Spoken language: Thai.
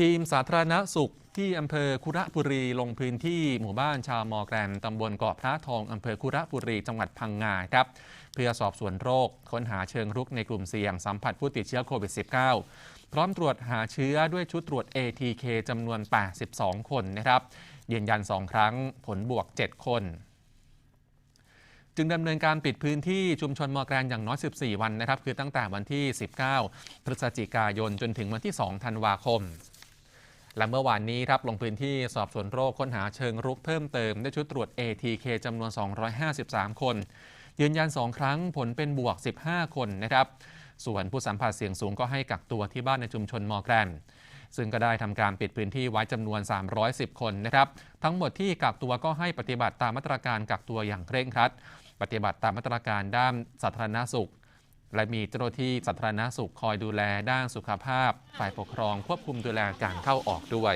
ทีมสาธารณสุขที่อำเภอคุระบุรีลงพื้นที่หมู่บ้านชาวมอแกรมตำบลเกาะพระทองอำเภอคุระบุรีจังหวัดพังงาครับเพื่อสอบสวนโรค ค้นหาเชิงรุกในกลุ่มเสี่ยงสัมผัสผู้ติดเชื้อโควิด -19 พร้อมตรวจหาเชื้อด้วยชุดตรวจ ATK จำนวน 82 คนนะครับยืนยัน 2 ครั้งผลบวก 7 คนจึงดำเนินการปิดพื้นที่ชุมชนมอแกรนอย่างน้อย 14 วันนะครับ คือตั้งแต่วันที่ 19 พฤศจิกายนจนถึงวันที่ 2 ธันวาคม และเมื่อวานนี้ครับลงพื้นที่สอบสวนโรคค้นหาเชิงรุกเพิ่มเติม ด้วยชุดตรวจ ATK จำนวน 253 คน ยืนยัน 2 ครั้งผลเป็นบวก 15 คนนะครับส่วนผู้สัมผัสเสี่ยงสูงก็ให้กักตัวที่บ้านในชุมชนมอแกรนซึ่งก็ได้ทำการปิดพื้นที่ไว้จำนวน 310 คนนะครับ ทั้งหมดที่กักตัวก็ให้ปฏิบัติตามมาตรการกักตัวอย่างเคร่งครัด ปฏิบัติตามมาตรการด้านสาธารณสุข และมีเจ้าหน้าที่สาธารณสุขคอยดูแลด้านสุขภาพ ฝ่ายปกครองควบคุมดูแลการเข้าออกด้วย